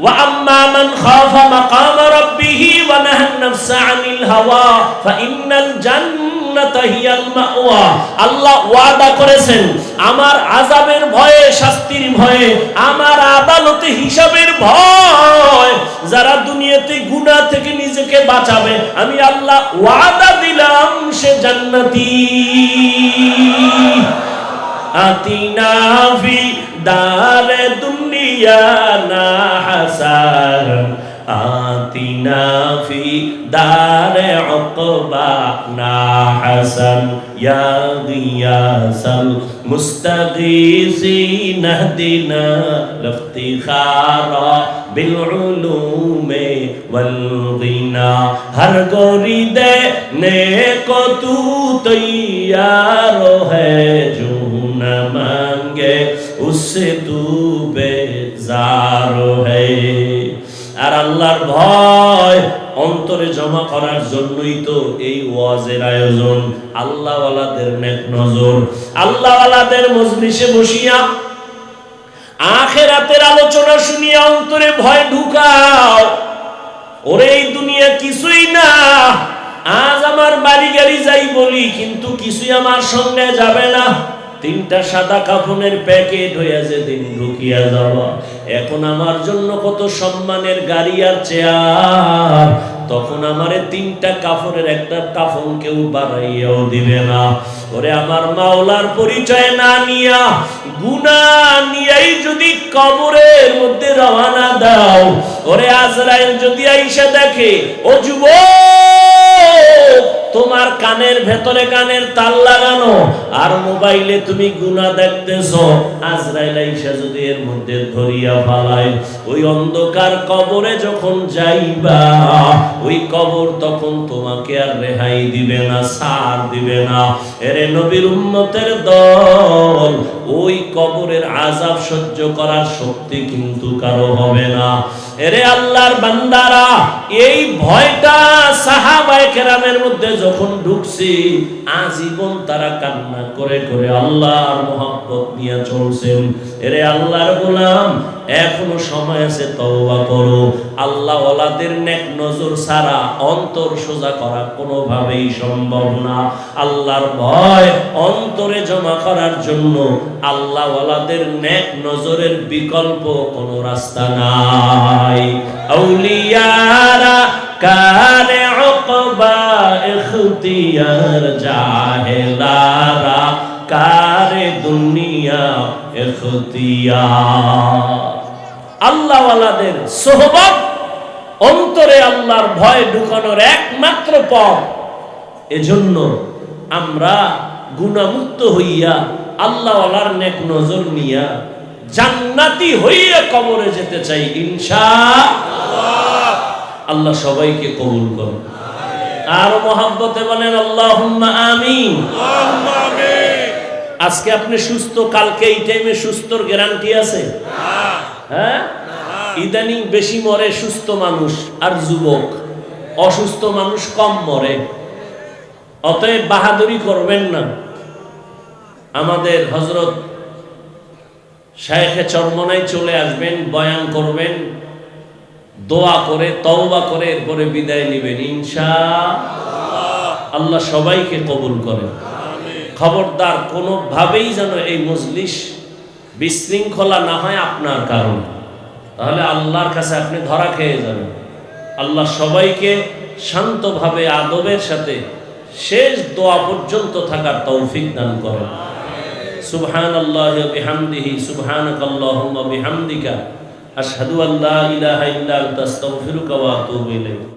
وأما من خاف مقام ربه ونهى النفس عن الهوى فإن الجنة هي المأوى আল্লাহ ওয়াদা করেছেন আমার আযাবের ভয়ে শাস্তির ভয়ে আমার আদালতে হিসাবের ভয় যারা দুনিয়াতে গুনাহ থেকে নিজেকে বাঁচাবে আমি আল্লাহ ওয়াদা দিলাম সে জান্নাতি আতিনা ফি দারে দুনিয়া زيانا حسارا آتنا في دار عقبانا حسن يا غياث المستغيثين اهدنا لافتخارا بالعلوم والغنى ہر گوری دینے کو تو تیار ہے جو نمان होंगे, उससे तू बेजार है। আর আল্লাহর ভয় অন্তরে জমা করার জন্যই তো এই ওয়াজের আয়োজন। আল্লাহওয়ালাদের নেক নজর। আল্লাহওয়ালাদের মজলিসে বসিয়া আখেরাতের আলোচনা শুনিয়া অন্তরে ভয় ঢুকাও। ওরে, এই দুনিয়া কিছুই না। আজ আমার বাড়ি গাড়ি যাই বলি, কিন্তু কিছুই আমার সঙ্গে যাবে না। তিনটা সাদা কাফনের প্যাকেট হইয়া যেদিন ঢুকিয়া যাওয়া এখন আমার জন্য কত সম্মানের গাড়ি আর চেয়ার। তখন আমারে তিনটা কাফনের, একটা কাফন কেউ বাড়াইয়াও দিবে না। ওরে আমার মাওলার পরিচয় না নিয়া গুনা নিয়াই যদি কবরের মধ্যে রওনা দাও। ওরে আজরাইল যদি আইসা দেখে, ও যুবক! তোমার কানের ভেতরে কানের তাল লাগানো আর মোবাইলে তুমি গুনা দেখতেছ। আজরাইল আইসা যদি এর মধ্যে ধরিয়া ফালায়, ওই অন্ধকার কবরে যখন যাইবা, ওই কবর তখন তোমাকে আর রেহাই দিবে না, সার দিবে না। এরে নবীর উম্মতের দল, ওই কবরের আজাব সহ্য করার শক্তি কিন্তু কারও হবে না। এরে আল্লাহর বান্দারা, এই ভয়টা সাহাবায়ে কেরামের মধ্যে যখন ঢুকছি, আজীবন তারা কান্না করে করে আল্লাহর মোহাব্বত নিয়ে চলছেন। এরে আল্লাহর গোলাম এখনও সময় আছে, তওবা করো। আল্লাহ ওয়ালাদের নেক নজর ছাড়া অন্তর সোজা করা কোনোভাবেই সম্ভব না। আল্লাহর ভয় অন্তরে জমা করার জন্য আল্লাহ ওয়ালাদের নেক নজরের বিকল্প কোনো রাস্তা নাই। আউলিয়ারা কারে উকবা ইখতিয়ার জাহেলারা কারে দুনিয়া ইখতিয়ার। আল্লাহওয়ালাদের সোহবত অন্তরে আল্লাহর ভয় ঢুকানোর একমাত্র পথ। এজন্য আমরা গুণামুক্ত হইয়া আল্লাহওয়ালার নেক নজর নিয়া জান্নাতি হইয়া কবরে যেতে চাই ইনশা আল্লাহ সবাইকে কবুল করুন। আর মহাব্বতে বলেন আল্লাহ আমিন। আজকে আপনি সুস্থ কালকে এই টাইমে সুস্থর গ্যারান্টি আছে? হ্যাঁ? ইদানিং বেশি মরে সুস্থ মানুষ আর যুবক। অসুস্থ মানুষ কম মরে। অতএব বাহাদুরি করবেন না। আমাদের হজরত শায়েখে চরমনায় চলে আসবেন বয়ান করবেন দোয়া করে তওবা করে এরপরে বিদায় নেবেন। ইনশা আল্লাহ সবাইকে কবুল করেন। খবরদার কোনোভাবেই যেন এই মজলিস বিশৃঙ্খলা না হয় আপনার কারণ। তাহলে আল্লাহর কাছে আপনি ধরা খেয়ে যাবেন। আল্লাহ সবাইকে শান্তভাবে আদবের সাথে শেষ দোয়া পর্যন্ত থাকার তৌফিক দান করেন। সুবহান আল্লাহ বিহামদিহি সুবহানাক আল্লাহুম্মা বিহামদিকা। আশহাদু আল্লা ইলাহা ইল্লা আনতা, আস্তাগফিরুকা ওয়া আতুবু ইলাইক।